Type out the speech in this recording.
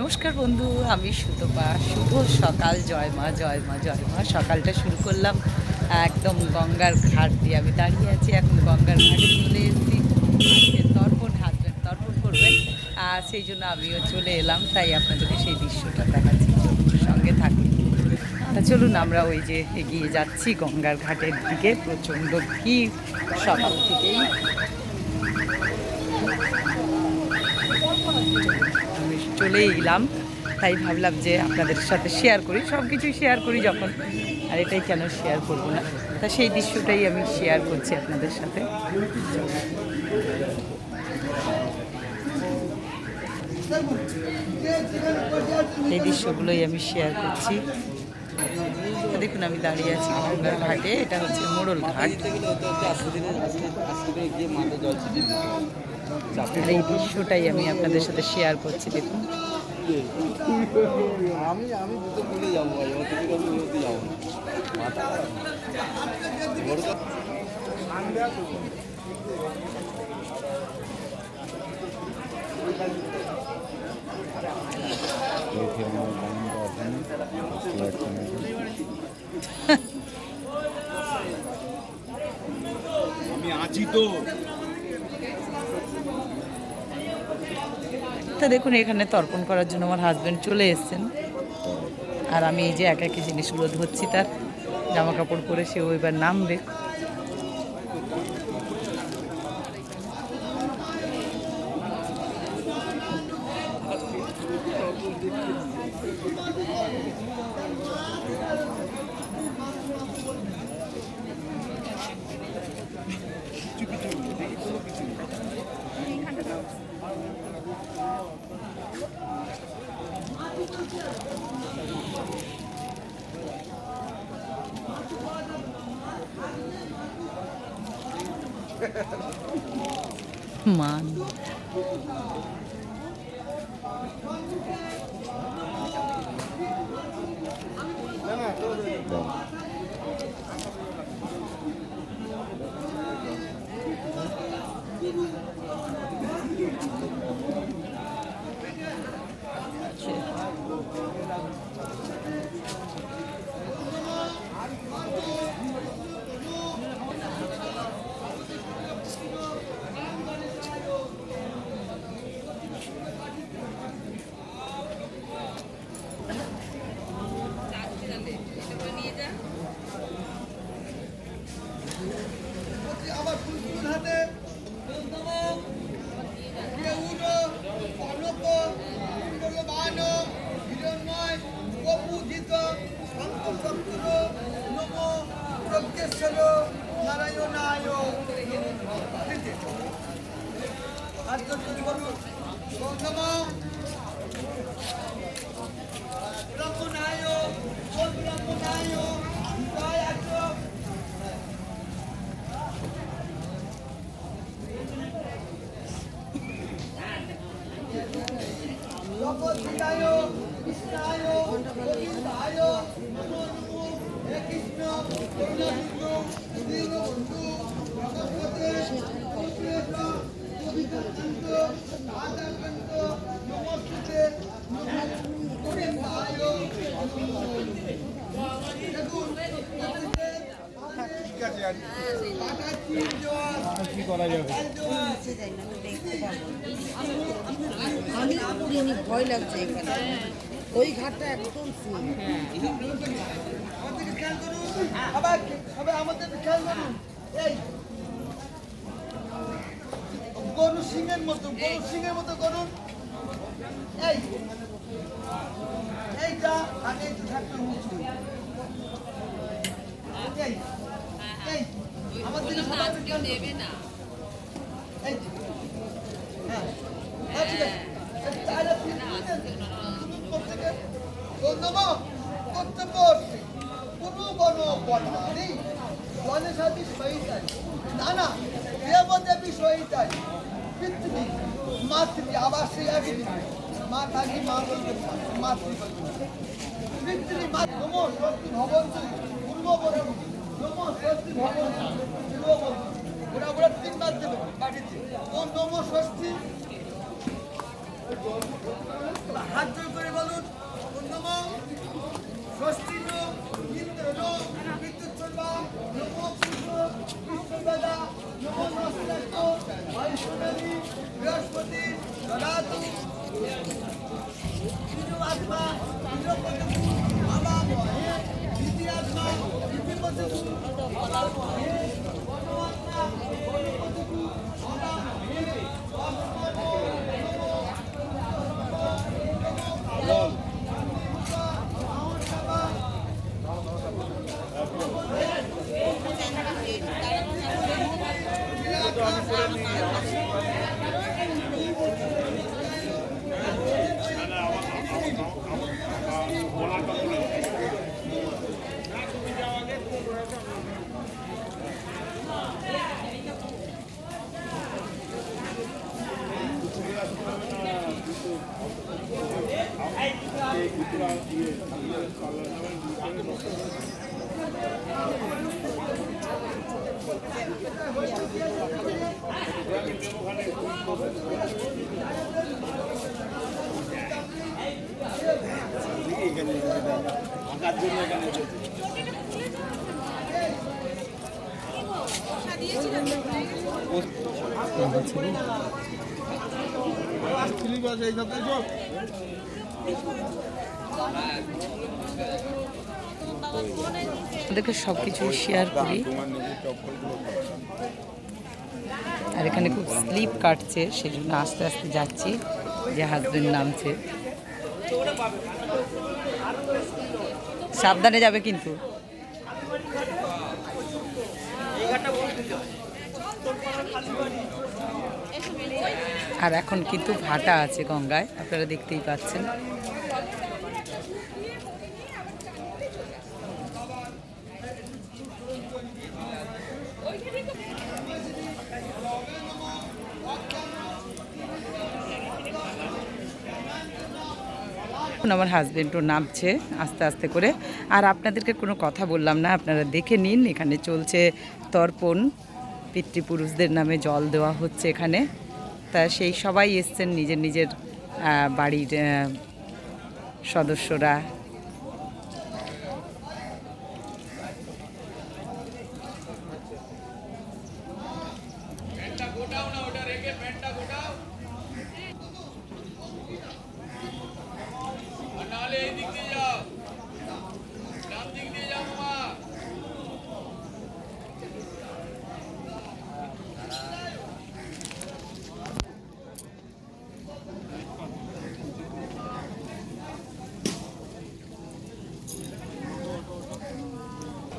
নমস্কার বন্ধু, আমি সুতপা। শুভ সকাল। জয় মা জয় মা জয় মা। সকালটা শুরু করলাম, একদম গঙ্গার ঘাট দিয়ে। আমি দাঁড়িয়ে আছি এখন গঙ্গার ঘাটে চলে এসেছি। তর্পণ হাজবেন্ড তর্পণ করবেন। আর সেই জন্য আমিও চলে এলাম, তাই আপনাদেরকে সেই দৃশ্যটা দেখাচ্ছি। সঙ্গে থাকুন। তা চলুন, আমরা ওই যে এগিয়ে যাচ্ছি গঙ্গার ঘাটের দিকে। প্রচণ্ড ভিড় সকাল থেকেই। চলে এলাম। তাই ভাবলাম যে আপনাদের সাথে শেয়ার করি। সব কিছুই শেয়ার করি যখন। আর এটাই কেন শেয়ার করব না? তা সেই দৃশ্যটাই আমি শেয়ার করছি আপনাদের সাথে। এই দৃশ্যগুলোই আমি শেয়ার করছি। দেখুন, আমি দাঁড়িয়ে আছি গঙ্গার ঘাটে। এটা হচ্ছে মোড়ল ঘাট। আর এই দৃশ্যটাই আমি আপনাদের সাথে শেয়ার করছি দেখুন। আমি আমি দুটো যাব আমি আছি তো। তা দেখুন, এখানে তর্পণ করার জন্য আমার হাজব্যান্ড চলে এসছেন। আর আমি এই যে এক একই জিনিসগুলো ধরছি তার জামা কাপড় পরে সেও এবার নামবে। মান আমার ফুলফুল হাতে কনক কুণ্ডলবান হিরণ্ময় কপুজিত শঙ্কর নম প্রজ্ঞেশ্বর কৃষ্ণ করা যাবে। আমি ভয় লাগছে এখানে ওই ঘাটটা একদম আবার আমাদের খেয়াল করুন। এই গরু সিংহের মতো গরু সিংহের মতো করুন। এই এইটা আগে একটু থাকতে উঁচু এই আমাদের সবাই খেয়াল করুন। গণেশাদি সহিতারি না না দেবদেবী সহিতারি পৃথিবী মাতৃ আবার সেই আগে মা কালী মা বলবে মাতৃ পৃথিবী মা। নম স্বস্তি ভবন্তু পূর্ববরণ নম স্বস্তি ভবন্তু পূর্ববরণ ওরা ওরা তিনবার দেবে, বাড়িতে। ও নম ষষ্ঠী Thank you. আঁকার জন্য এখানে ছিল ওদেরকে সব কিছুই শেয়ার করি। আর এখানে খুব স্লিপ কাটছে সেই জন্য আস্তে আস্তে যাচ্ছি, যে হাজবেন্ড নামছে। সাবধানে যাবে কিন্তু। আর এখন কিন্তু ভাটা আছে গঙ্গায়, আপনারা দেখতেই পাচ্ছেন। এখন আমার হাজবেন্ডও নামছে আস্তে আস্তে করে। আর আপনাদেরকে কোনো কথা বললাম না, আপনারা দেখে নিন, এখানে চলছে তর্পণ। পিতৃপুরুষদের নামে জল দেওয়া হচ্ছে এখানে। তা সেই সবাই এসছেন নিজের নিজের বাড়ির সদস্যরা।